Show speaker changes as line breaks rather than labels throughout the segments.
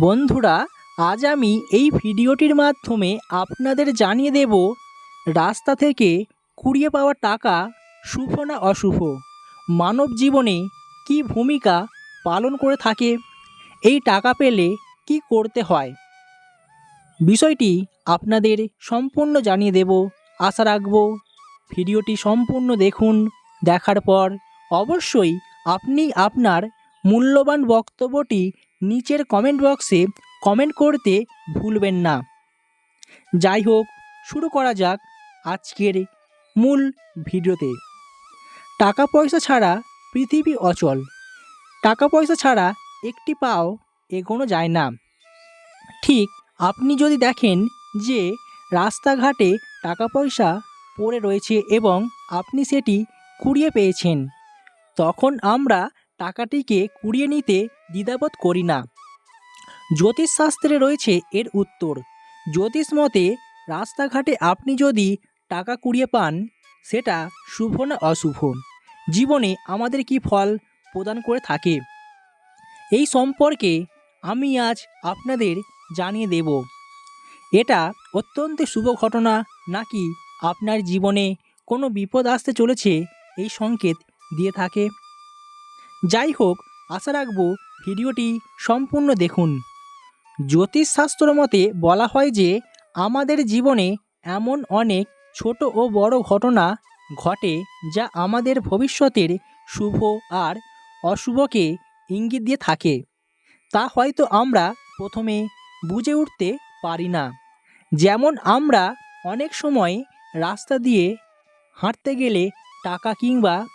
বন্ধুরা, আজ আমি এই ভিডিওটির মাধ্যমে আপনাদের জানিয়ে দেব, রাস্তা থেকে কুড়িয়ে পাওয়া টাকা শুভ না অশুভ? মানব জীবনে কি ভূমিকা পালন করে থাকে? এই টাকা পেলে কি করতে হয়? বিষয়টি আপনাদের সম্পূর্ণ জানিয়ে দেব, আশা রাখব। ভিডিওটি সম্পূর্ণ দেখুন, দেখার পর অবশ্যই আপনি আপনার মূল্যবান বক্তব্যটি নিচের কমেন্ট বক্সে কমেন্ট করতে ভুলবেন না। যাই হোক শুরু করা যাক আজকের মূল ভিডিওতে। টাকা পয়সা ছাড়া পৃথিবী অচল। টাকা পয়সা ছাড়া একটি পাও এগোনো যায় না। ঠিক আপনি যদি দেখেন যে রাস্তাঘাটে টাকা পয়সা পড়ে রয়েছে এবং আপনি সেটি কুড়িয়ে পেয়েছেন, তখন আমরা টাকাটিকে কুড়িয়ে নিতে দ্বিধাবোধ করি না। জ্যোতিষশাস্ত্রে রয়েছে এর উত্তর। জ্যোতিষ মতে, রাস্তাঘাটে আপনি যদি টাকা কুড়িয়ে পান, সেটা শুভ না অশুভ? জীবনে আমাদের কি ফল প্রদান করে থাকে? এই সম্পর্কে আমি আজ আপনাদের জানিয়ে দেব। এটা অত্যন্ত শুভ ঘটনা নাকি আপনার জীবনে কোনো বিপদ আসতে চলেছে এই সংকেত দিয়ে থাকে? যাই হোক, আশা রাখব ভিডিওটি সম্পূর্ণ দেখুন। জ্যোতিষশাস্ত্র মতে বলা হয় যে, আমাদের জীবনে এমন অনেক ছোট ও বড় ঘটনা ঘটে যা আমাদের ভবিষ্যতের শুভ আর অশুভকে ইঙ্গিত দিয়ে থাকে। তা হয়তো আমরা প্রথমে বুঝে উঠতে পারি না। যেমন আমরা অনেক সময় রাস্তা দিয়ে হাঁটতে গেলে টাকা কিংবা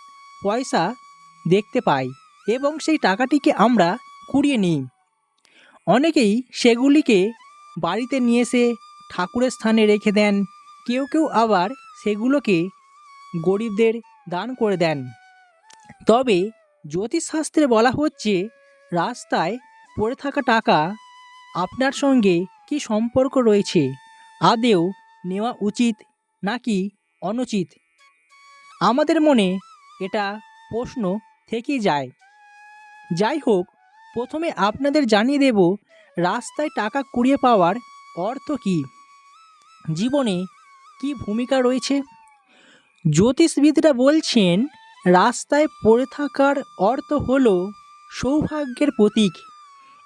পয়সা দেখতে পাই। এবং সেই টাকাটিকে আমরা কুড়িয়ে নিই। অনেকেই সেগুলিকে বাড়িতে নিয়ে এসে ঠাকুরের স্থানে রেখে দেন। কেউ কেউ আবার সেগুলোকে গরিবদের দান করে দেন। তবে জ্যোতিষশাস্ত্রে বলা হচ্ছে, রাস্তায় পড়ে থাকা টাকা আপনার সঙ্গে কি সম্পর্ক রয়েছে? আদেও নেওয়া উচিত নাকি অনুচিত? আমাদের মনে এটা প্রশ্ন থেকেই যায়। যাই হোক, প্রথমে আপনাদের জানিয়ে দেব, রাস্তায় টাকা কুড়িয়ে পাওয়ার অর্থ কী? জীবনে কি ভূমিকা রয়েছে? জ্যোতিষবিদরা বলছেন, রাস্তায় পড়ে থাকার অর্থ হল সৌভাগ্যের প্রতীক।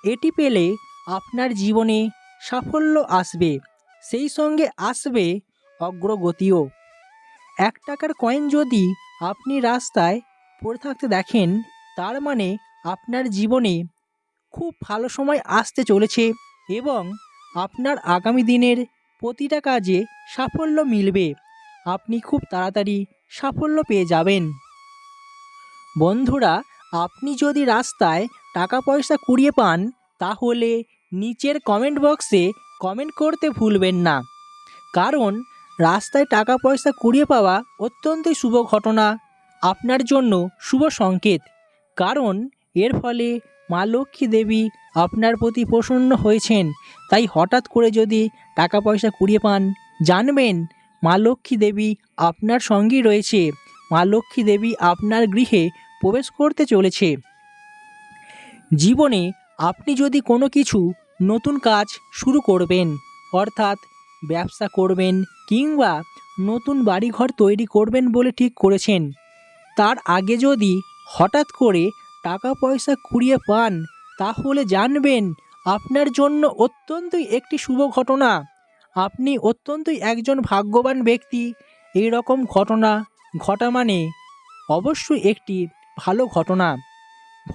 এটি পেলে আপনার জীবনে সাফল্য আসবে, সেই সঙ্গে আসবে অগ্রগতিও। এক টাকার কয়েন যদি আপনি রাস্তায় পড়ে থাকতে দেখেন, তার মানে আপনার জীবনে খুব ভালো সময় আসতে চলেছে এবং আপনার আগামী দিনের প্রতিটা কাজে সাফল্য মিলবে। আপনি খুব তাড়াতাড়ি সাফল্য পেয়ে যাবেন। বন্ধুরা, আপনি যদি রাস্তায় টাকা পয়সা কুড়িয়ে পান, তাহলে নিচের কমেন্ট বক্সে কমেন্ট করতে ভুলবেন না। কারণ, রাস্তায় টাকা পয়সা কুড়িয়ে পাওয়া অত্যন্তই শুভ ঘটনা। আপনার জন্য শুভ সংকেত। কারণ এর ফলে মা লক্ষ্মী দেবী আপনার প্রতি প্রসন্ন হয়েছেন। তাই হঠাৎ করে যদি টাকা পয়সা কুড়িয়ে পান, জানবেন মা লক্ষ্মী দেবী আপনার সঙ্গেই রয়েছে। মা লক্ষ্মী দেবী আপনার গৃহে প্রবেশ করতে চলেছে। জীবনে আপনি যদি কোনো কিছু নতুন কাজ শুরু করবেন, অর্থাৎ ব্যবসা করবেন কিংবা নতুন বাড়িঘর তৈরি করবেন বলে ঠিক করেছেন, তার আগে যদি হঠাৎ করে টাকা পয়সা কুড়িয়ে পান, তাহলে জানবেন আপনার জন্য অত্যন্তই একটি শুভ ঘটনা। আপনি অত্যন্তই একজন ভাগ্যবান ব্যক্তি এই রকম ঘটনা ঘটা মানে অবশ্যই একটি ভালো ঘটনা।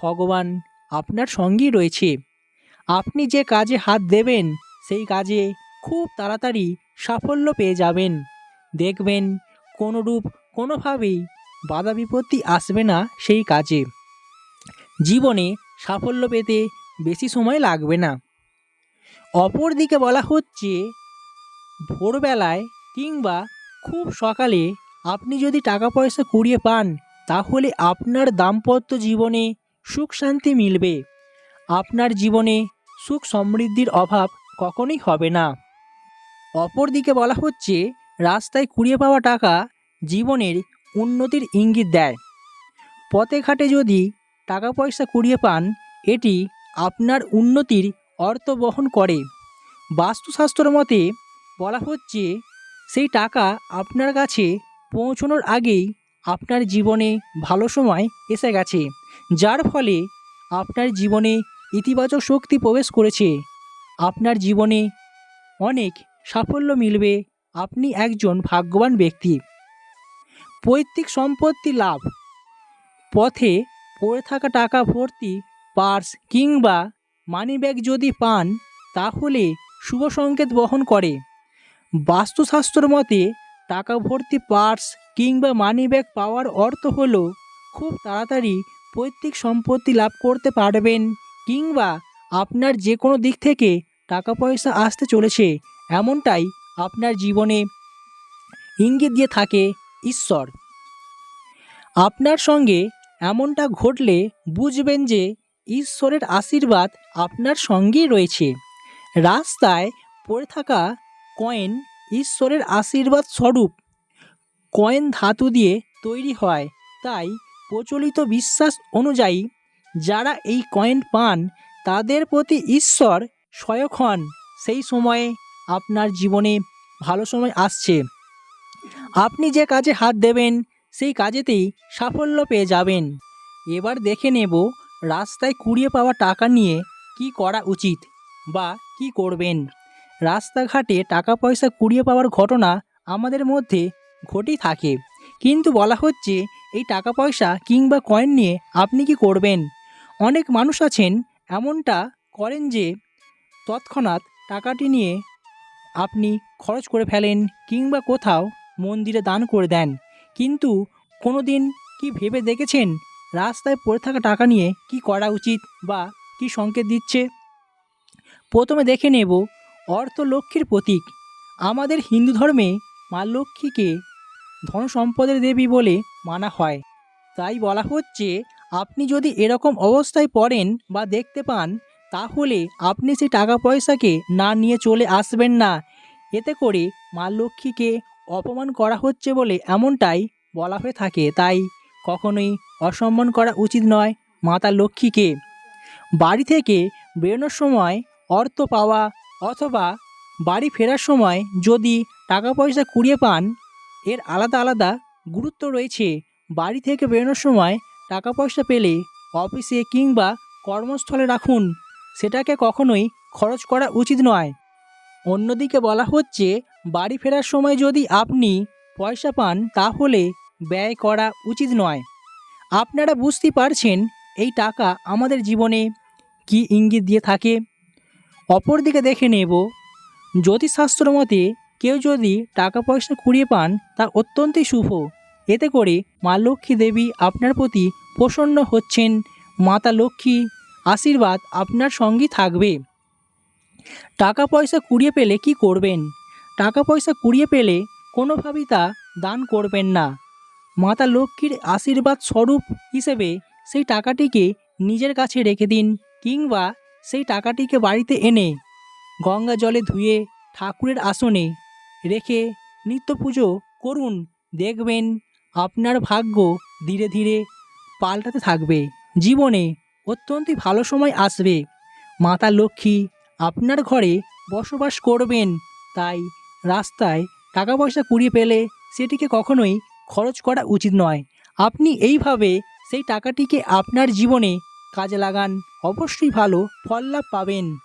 ভগবান আপনার সঙ্গেই রয়েছে। আপনি যে কাজে হাত দেবেন, সেই কাজে খুব তাড়াতাড়ি সাফল্য পেয়ে যাবেন। দেখবেন কোনোরূপ কোনোভাবেই বাধা বিপত্তি আসবে না সেই কাজে। জীবনে সাফল্য পেতে বেশি সময় লাগবে না। অপরদিকে বলা হচ্ছে, ভোরবেলায় কিংবা খুব সকালে আপনি যদি টাকা পয়সা কুড়িয়ে পান, তাহলে আপনার দাম্পত্য জীবনে সুখ শান্তি মিলবে। আপনার জীবনে সুখ সমৃদ্ধির অভাব কখনোই হবে না। অপরদিকে বলা হচ্ছে, রাস্তায় কুড়িয়ে পাওয়া টাকা জীবনের উন্নতির ইঙ্গিত দেয়। পথে ঘাটে যদি টাকা পয়সা কুড়িয়ে পান, এটি আপনার উন্নতির অর্থ বহন করে। বাস্তুশাস্ত্র মতে বলা হচ্ছে, সেই টাকা আপনার কাছে পৌঁছানোর আগেই আপনার জীবনে ভালো সময় এসে গেছে, যার ফলে আপনার জীবনে ইতিবাচক শক্তি প্রবেশ করেছে। আপনার জীবনে অনেক সাফল্য মিলবে, আপনি একজন ভাগ্যবান ব্যক্তি। পৈতৃক সম্পত্তি লাভ। পথে পড়ে থাকা টাকা ভর্তি পার্স কিংবা মানিব্যাগ যদি পান, তাহলে শুভ সংকেত বহন করে। বাস্তুশাস্ত্র মতে, টাকা ভর্তি পার্স কিংবা মানিব্যাগ পাওয়ার অর্থ হলো খুব তাড়াতাড়ি পৈতৃক সম্পত্তি লাভ করতে পারবেন কিংবা আপনার যে কোনো দিক থেকে টাকা পয়সা আসতে চলেছে, এমনটাই আপনার জীবনে ইঙ্গিত দিয়ে থাকে ঈশ্বর। আপনার সঙ্গে এমনটা ঘটলে বুঝবেন যে ঈশ্বরের আশীর্বাদ আপনার সঙ্গেই রয়েছে। রাস্তায় পড়ে থাকা কয়েন ঈশ্বরের আশীর্বাদ স্বরূপ। কয়েন ধাতু দিয়ে তৈরি হয়। তাই প্রচলিত বিশ্বাস অনুযায়ী যারা এই কয়েন পান, তাদের প্রতি ঈশ্বর সহায়ক হন। সেই সময়ে আপনার জীবনে ভালো সময় আসছে। আপনি যে কাজে হাত দেবেন সেই কাজেতেই সাফল্য পেয়ে যাবেন। এবার দেখে নেব রাস্তায় কুড়িয়ে পাওয়া টাকা নিয়ে কি করা উচিত বা কি করবেন। রাস্তাঘাটে টাকা পয়সা কুড়িয়ে পাওয়ার ঘটনা আমাদের মধ্যে ঘটেই থাকে। কিন্তু বলা হচ্ছে, এই টাকা পয়সা কিংবা কয়েন নিয়ে আপনি কি করবেন? অনেক মানুষ আছেন, এমনটা করেন যে তৎক্ষণাৎ টাকাটি নিয়ে আপনি খরচ করে ফেলেন কিংবা কোথাও মন্দিরে দান করে দেন। কিন্তু কোনো দিন কি ভেবে দেখেছেন রাস্তায় পড়ে থাকা টাকা নিয়ে কি করা উচিত বা কি সংকেত দিচ্ছে? প্রথমে দেখে নেব অর্থ লক্ষ্মীর প্রতীক। আমাদের হিন্দু ধর্মে মা লক্ষ্মীকে ধন সম্পদের দেবী বলে মানা হয়। তাই বলা হচ্ছে, আপনি যদি এরকম অবস্থায় পড়েন বা দেখতে পান, তাহলে আপনি সেই টাকা পয়সাকে না নিয়ে চলে আসবেন না। এতে করে মা লক্ষ্মীকে অপমান করা হচ্ছে বলে এমনটাই বলা হয়ে থাকে, তাই কখনোই অসম্মান করা উচিত নয় মাতা লক্ষ্মীকে। বাড়ি থেকে বেরোনোর সময় অর্থ পাওয়া অথবা বাড়ি ফেরার সময় যদি টাকা পয়সা কুড়িয়ে পান, এর আলাদা আলাদা গুরুত্ব রয়েছে। বাড়ি থেকে বেরোনোর সময় টাকা পয়সা পেলে অফিসে কিংবা কর্মস্থলে রাখুন, সেটাকে কখনোই খরচ করা উচিত নয়। অন্যদিকে বলা হচ্ছে বাড়ি ফেরার সময় যদি আপনি পয়সা পান, তাহলে ব্যয় করা উচিত নয়। আপনারা বুঝতে পারছেন এই টাকা আমাদের জীবনে কি ইঙ্গিত দিয়ে থাকে? অপরদিকে দেখে নেব। জ্যোতিষশাস্ত্র মতে কেউ যদি টাকা পয়সা কুড়িয়ে পান, তা অত্যন্তই শুভ। এতে করে মা লক্ষ্মী দেবী আপনার প্রতি প্রসন্ন হচ্ছেন, মাতা লক্ষ্মী আশীর্বাদ আপনার সঙ্গেই থাকবে। টাকা পয়সা কুড়িয়ে পেলে কি করবেন? টাকা পয়সা কুড়িয়ে পেলে কোনোভাবেই তা দান করবেন না। মাতা লক্ষ্মীর আশীর্বাদ স্বরূপ হিসেবে সেই টাকাটিকে নিজের কাছে রেখে দিন কিংবা সেই টাকাটিকে বাড়িতে এনে গঙ্গা জলে ধুয়ে ঠাকুরের আসনে রেখে নিত্য পুজো করুন। দেখবেন আপনার ভাগ্য ধীরে ধীরে পাল্টাতে থাকবে। জীবনে অত্যন্তই ভালো সময় আসবে। মাতা লক্ষ্মী আপনার ঘরে বসবাস করবেন, তাই রাস্তায় টাকা পয়সা কুড়িয়ে পেলে সেটিকে কখনোই খরচ করা উচিত নয়। আপনি এইভাবে সেই টাকাটিকে আপনার জীবনে কাজে লাগান। অবশ্যই ভালো ফল লাভ পাবেন।